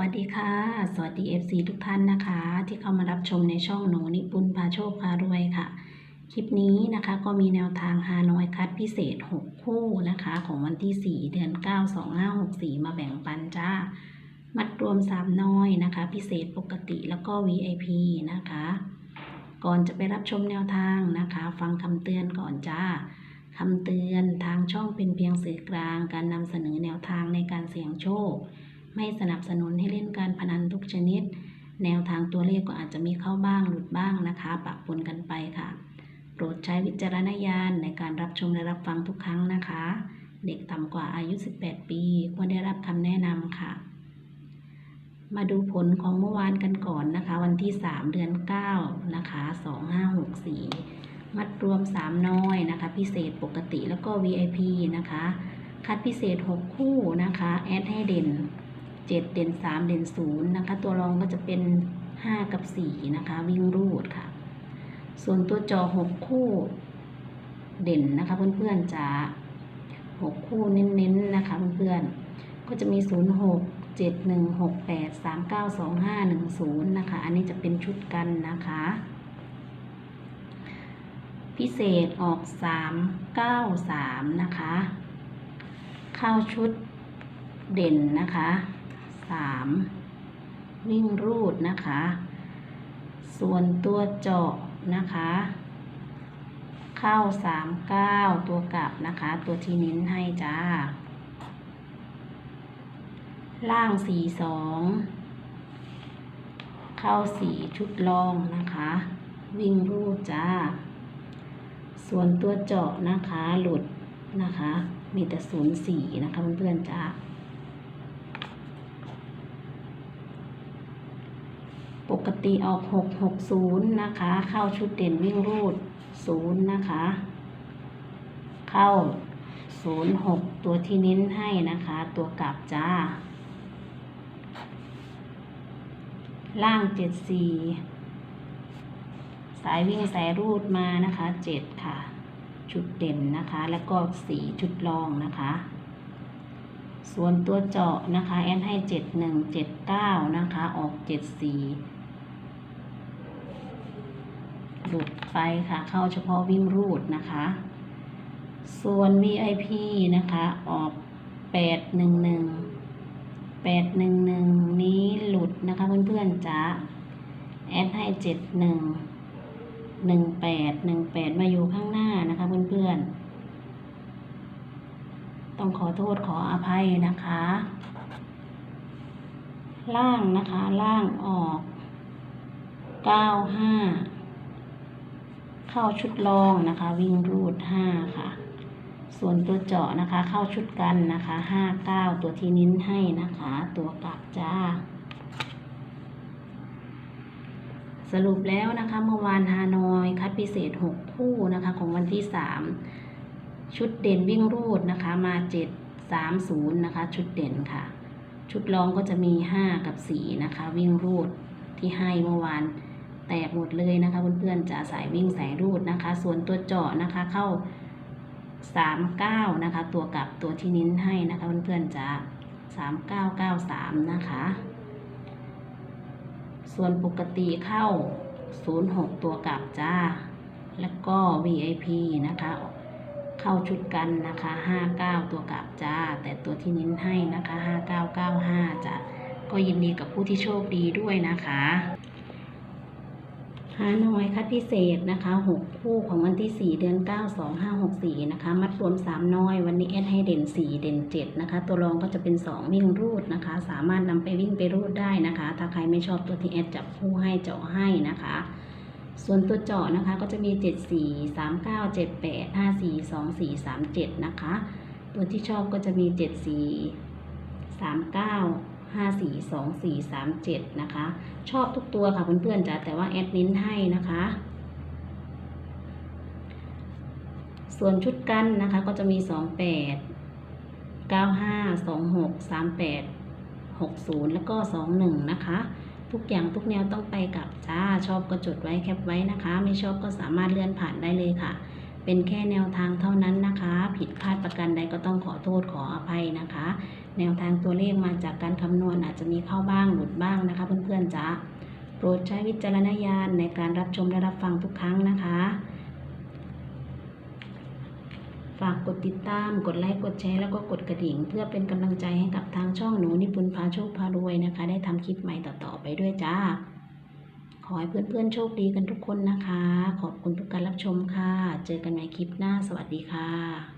วัสดีค่ะ สวัสดี FC ทุกท่านนะคะ ที่เข้ามารับชมในช่องหนูนิปุนพาโชคพารวยค่ะ คลิปนี้นะคะก็มีแนวทางฮานอยคัดพิเศษ 6 คู่นะคะ ของวันที่ 4 เดือน 9 2564 มาแบ่งปันจ้า มัดรวม 3 น้อยนะคะ พิเศษปกติแล้วก็ VIP นะคะ ก่อนจะไปรับชมแนวทางนะคะ ฟังคำเตือนก่อนจ้าคำเตือนทางช่องเป็นเพียงสื่อกลาง การนำเสนอแนวทางในการเสี่ยงโชค ไม่สนับสนุนให้เล่นการพนันทุกชนิด แนวทางตัวเลขก็อาจจะมีเข้าบ้างหลุดบ้างนะคะปะปนกันไปค่ะ โปรดใช้วิจารณญาณในการรับชมและรับฟังทุกครั้งนะคะ เด็กต่ำกว่าอายุ 18 ปีควรได้รับคำแนะนำค่ะ มาดูผลของเมื่อวานกันก่อนนะคะ วันที่ 3 เดือน 9 นะคะ 2564 มัดรวม 3 น้อยนะคะ พิเศษปกติแล้วก็ VIP นะคะ คัดพิเศษ 6 คู่นะคะ แอดให้เด่น 7 เด่น 3 เด่น 0 นะคะ ตัวรองก็จะเป็น 5 กับ 4 นะคะ วิ่งรูดค่ะ ส่วนตัวจอ 6 คู่เด่นนะคะเพื่อนๆจะ6 คู่เน้นๆนะคะเพื่อนๆ ก็จะมี 0 6 7 1 6 8 3 9 2 5 1 0 นะคะ อันนี้จะเป็นชุดกันนะคะ พิเศษออก 3 9 3 นะคะ เข้าชุดเด่นนะคะ 3วิ่งรูดนะคะ ส่วนตัวเจาะนะคะ เข้า3 9ตัวกลับนะคะ ตัวที่นิ้นให้จ้า ล่าง4 2เข้า4ชุดลองนะคะ วิ่งรูดจ้า ส่วนตัวเจาะนะคะหลุดนะคะ มีแต่0 4นะคะเพื่อนๆจ้า ปกติออก 6 6 0 นะคะ เข้าชุดเด่นวิ่งรูด 0 นะคะ เข้า 0 6 ตัวที่เน้นให้นะคะ ตัวกลับจ้า ล่าง 7 4 สายวิ่งสายรูดมานะคะ 7 ค่ะ ชุดเด่นนะคะ แล้วก็ 4 ชุดรองนะคะ ส่วนตัวเจาะนะคะแอนให้เจ็ดหนึ่งเจ็ดเก้านะคะ ออกเจ็ดสี่หลุดไปค่ะ เข้าเฉพาะวิ่งรูดนะคะ ส่วน VIP นะคะ ออกแปดหนึ่งหนึ่งแปดหนึ่งหนึ่งนี้หลุดนะคะเพื่อนๆจ้าแอดให้เจ็ดหนึ่งหนึ่งแปดหนึ่งแปดมาอยู่ข้างหน้านะคะเพื่อนๆ ต้อง ขอโทษขออภัยนะคะ ล่างนะคะ ล่างออก95เข้าชุดรองนะคะ วิ่งรูด5ค่ะ ส่วนตัวเจาะนะคะ เข้าชุดกันนะคะ59ตัวที่นิ้นให้นะคะ ตัวกลับจ้าสรุปแล้วนะคะเมื่อวานฮานอยคัดพิเศษ 6 คู่นะคะของวันที่ 3 ชุดเด่นวิ่งรูดนะคะมา 7 3 0 นะคะ ชุดเด่นค่ะ ชุดรองก็จะมี 5 กับ 4 นะคะ วิ่งรูดที่ให้เมื่อวานแตกหมดเลยนะคะเพื่อนๆจะสายวิ่งสายรูดนะคะ ส่วนตัวเจาะนะคะเข้า 39 นะคะ ตัวกลับตัวที่นิ้นให้นะคะเพื่อนๆจะ3993 นะคะ ส่วนปกติเข้า 06 ตัวกลับจ้า แล้วก็ VIP นะคะ เข้าชุดกันนะคะ 59 ตัวกลับจ้า แต่ตัวที่นิ้นให้นะคะ 5995จ้ะก็ยินดีกับผู้ที่โชคดีด้วยนะคะฮานอยคัดพิเศษนะคะ 6 คู่ของวันที่ 4 เดือน 9 2564 นะคะ มัดรวม 3 น้อย วันนี้แอดให้เด่น 4 เด่น 7 นะคะ ตัวรองก็จะเป็น 2 วิ่งรูดนะคะ สามารถนำไปวิ่งไปรูดได้นะคะ ถ้าใครไม่ชอบตัวที่แอดจับคู่ให้เจาะให้นะคะ ส่วนตัวเจาะนะคะก็จะมี 7 4 3 9 7 8 5 4 2 4 3 7 นะคะ ตัวที่ชอบก็จะมี 7 4 3 9 5 4 2 4 3 7 นะคะ ชอบทุกตัวค่ะเพื่อนๆจ้ะแต่ว่าแอดนิ้นให้นะคะ ส่วนชุดกันนะคะก็จะมี 2 8 9 5 2 6 3 8 6 0 แล้วก็ 2 1 นะคะ ทุกอย่างทุกแนวต้องไปกับจ้าชอบก็จดไว้แคปไว้นะคะ ไม่ชอบก็สามารถเลื่อนผ่านได้เลยค่ะ เป็นแค่แนวทางเท่านั้นนะคะ ผิดพลาดประกันใดก็ต้องขอโทษขออภัยนะคะ แนวทางตัวเลขมาจากการคำนวณอาจจะมีเข้าบ้างหลุดบ้างนะคะเพื่อนๆจ้าโปรดใช้วิจารณญาณในการรับชมและรับฟังทุกครั้งนะคะ ฝากกดติดตาม กดไลค์ กดแชร์ แล้วก็กดกระดิ่ง เพื่อเป็นกำลังใจให้กับทางช่องหนูนิพุนพาโชคพารวยนะคะ ได้ทำคลิปใหม่ต่อๆไปด้วยจ้า ขอให้เพื่อนๆโชคดีกันทุกคนนะคะ ขอบคุณทุกการรับชมค่ะ เจอกันใหม่คลิปหน้า สวัสดีค่ะ